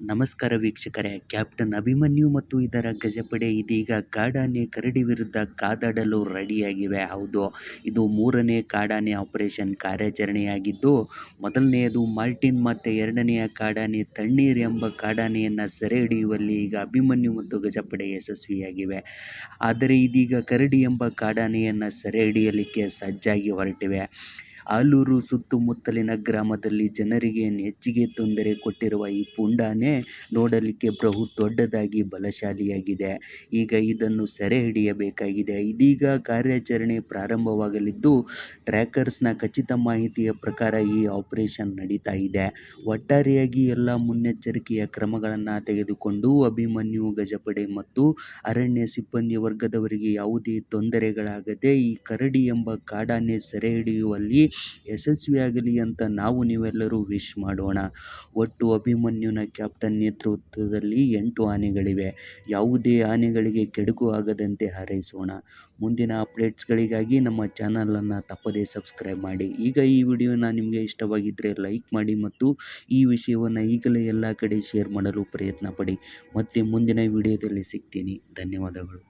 ನಮಸ್ಕಾರ ವೀಕ್ಷಕರೇ. ಕ್ಯಾಪ್ಟನ್ ಅಭಿಮನ್ಯು ಮತ್ತು ಇದರ ಗಜಪಡೆ ಇದೀಗ ಕಾಡಾನೆ ಕರಡಿ ವಿರುದ್ಧ ಕಾದಾಡಲು ರೆಡಿಯಾಗಿವೆ. ಹೌದು, ಇದು ಮೂರನೇ ಕಾಡಾನೆ ಆಪರೇಷನ್ ಕಾರ್ಯಾಚರಣೆಯಾಗಿದ್ದು, ಮೊದಲನೆಯದು ಮಾರ್ಟಿನ್ ಮತ್ತು ಎರಡನೆಯ ಕಾಡಾನೆ ತಣ್ಣೀರ್ ಎಂಬ ಕಾಡಾನೆಯನ್ನು ಸೆರೆ ಹಿಡಿಯುವಲ್ಲಿ ಈಗ ಅಭಿಮನ್ಯು ಮತ್ತು ಗಜಪಡೆ ಯಶಸ್ವಿಯಾಗಿವೆ. ಆದರೆ ಇದೀಗ ಕರಡಿ ಎಂಬ ಕಾಡಾನೆಯನ್ನು ಸೆರೆ ಹಿಡಿಯಲಿಕ್ಕೆ ಸಜ್ಜಾಗಿ ಹೊರಟಿವೆ. ಆಲೂರು ಸುತ್ತಮುತ್ತಲಿನ ಗ್ರಾಮದಲ್ಲಿ ಜನರಿಗೆ ಹೆಚ್ಚಿಗೆ ತೊಂದರೆ ಕೊಟ್ಟಿರುವ ಈ ಪುಂಡಾನೆ ನೋಡಲಿಕ್ಕೆ ಬಹು ದೊಡ್ಡದಾಗಿ ಬಲಶಾಲಿಯಾಗಿದೆ. ಈಗ ಇದನ್ನು ಸೆರೆ ಹಿಡಿಯಬೇಕಾಗಿದೆ. ಇದೀಗ ಕಾರ್ಯಾಚರಣೆ ಪ್ರಾರಂಭವಾಗಲಿದ್ದು, ಟ್ರ್ಯಾಕರ್ಸ್ನ ಖಚಿತ ಮಾಹಿತಿಯ ಪ್ರಕಾರ ಈ ಆಪರೇಷನ್ ನಡೀತಾ ಇದೆ. ಒಟ್ಟಾರೆಯಾಗಿ ಎಲ್ಲ ಮುನ್ನೆಚ್ಚರಿಕೆಯ ಕ್ರಮಗಳನ್ನು ತೆಗೆದುಕೊಂಡು ಅಭಿಮನ್ಯು, ಗಜಪಡೆ ಮತ್ತು ಅರಣ್ಯ ಸಿಬ್ಬಂದಿ ವರ್ಗದವರಿಗೆ ಯಾವುದೇ ತೊಂದರೆಗಳಾಗದೆ ಈ ಕರಡಿ ಎಂಬ ಕಾಡಾನೆ ಸೆರೆ ಹಿಡಿಯುವಲ್ಲಿ ಯಶಸ್ವಿಯಾಗಲಿ ಅಂತ ನಾವು ನೀವೆಲ್ಲರೂ ವಿಶ್ ಮಾಡೋಣ. ಒಟ್ಟು ಅಭಿಮನ್ಯುನ ಕ್ಯಾಪ್ಟನ್ ನೇತೃತ್ವದಲ್ಲಿ ಎಂಟು ಆನೆಗಳಿವೆ. ಯಾವುದೇ ಆನೆಗಳಿಗೆ ಕೆಡುಕು ಆಗದಂತೆ ಹಾರೈಸೋಣ. ಮುಂದಿನ ಅಪ್ಡೇಟ್ಸ್ಗಳಿಗಾಗಿ ನಮ್ಮ ಚಾನಲನ್ನು ತಪ್ಪದೇ ಸಬ್ಸ್ಕ್ರೈಬ್ ಮಾಡಿ. ಈಗ ಈ ವಿಡಿಯೋನ ನಿಮಗೆ ಇಷ್ಟವಾಗಿದ್ದರೆ ಲೈಕ್ ಮಾಡಿ ಮತ್ತು ಈ ವಿಷಯವನ್ನು ಈಗಲೇ ಎಲ್ಲ ಕಡೆ ಶೇರ್ ಮಾಡಲು ಪ್ರಯತ್ನ ಪಡಿ. ಮತ್ತೆ ಮುಂದಿನ ವಿಡಿಯೋದಲ್ಲಿ ಸಿಗ್ತೀನಿ. ಧನ್ಯವಾದಗಳು.